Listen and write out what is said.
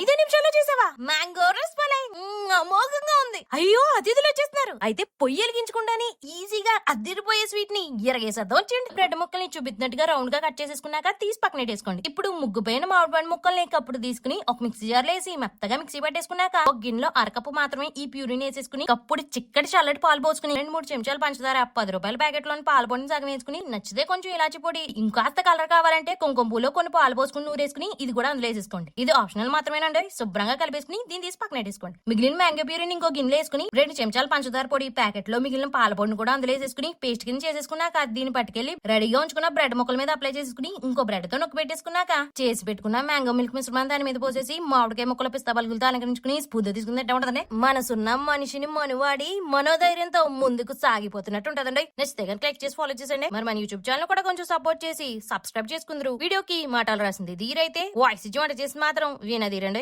ఐదు నిమిషాల్లో చేసావా? మ్యాంగో రస్ అమోఘంగా ఉంది. అయ్యో అతిథులు వచ్చేస్తున్నారు. అయితే పొయ్యి వెలిగించకుండానే ఈజీగా అద్దిరిపోయే స్వీట్ని ఇరగేసేద్దాం వచ్చేయండి బ్రెడ్ ముక్కల్ని చూపించినట్టుగా రౌండ్గా కట్ చేసేసుకున్నాక తీసి పక్కన వేసుకోండి ఇప్పుడు ముగ్గు పైన మామిడి ముక్కల్ని కప్పుడు తీసుకుని ఒక మిక్సీ జార్ వేసి మెత్తగా మిక్సీ పట్టేసుకున్నాక ఒక గిన్నెలో అరకప్పు మాత్రమే ఈ ప్యూరిని వేసేసుకుని కప్పుడు చిక్కటి చల్లటి పాలు పోసుకుని రెండు మూడు చెంచాలు పంచదార పది రూపాయల ప్యాకెట్లోని పాలు పొడిని సగం వేసుకుని నచ్చితే కొంచెం ఇలాచి పొడి ఇంకాస్త కలర్ కావాలంటే కుంకుమ పూలో కొన్ని పాలు పోసుకుని నూరేసుకుని ఇది కూడా అందులో వేసేసుకోండి. ఇది ఆప్షనల్ మాత్రమేనండి. శుభ్రంగా కలిపేసుకుని దీన్ని తీసి పక్కన వేసుకోండి మిగిలిన మ్యాంగో ఇంకో గిన్నెలు వేసుకుని రెండు చెంచాలు పంచదార పొడి ప్యాకెట్లో మిగిలిన పాల పొడిని కూడా అందులో వేసేసుకుని పేస్ట్ కింద చేసేసుకున్నాక దీన్ని పట్టుకెళ్ళి రెడీగా ఉంచుకున్న బ్రెడ్ ముక్కల మీద అప్లై చేసుకుని ఇంకో బ్రెడ్తో నొక్కి పెట్టేసుకున్నాక చేసి పెట్టుకున్న మ్యాంగో మిల్క్ మిశ్రమం దాని మీద పోసేసి మామిడికాయ ముక్కల పిస్తా బలుగులతో అలంకరించుకుని స్పూన్ తీసుకున్నట్టు ఉంటదండి. మనసున్న మనిషిని మనువాడి మనోధైర్యంతో ముందుకు సాగిపోతున్నట్టు ఉంటదండి. నచ్చితే కనుక క్లిక్ చేసి ఫాలో చేసండి మరి మన యూట్యూబ్ ఛానల్ కూడా కొంచెం సపోర్ట్ చేసి సబ్స్క్రైబ్ చేసుకుందరు. వీడియోకి మాటలు రాసింది ధీరైతే వాయిస్ ఇచ్చి వంట చేసి మాత్రం వినదీరండి.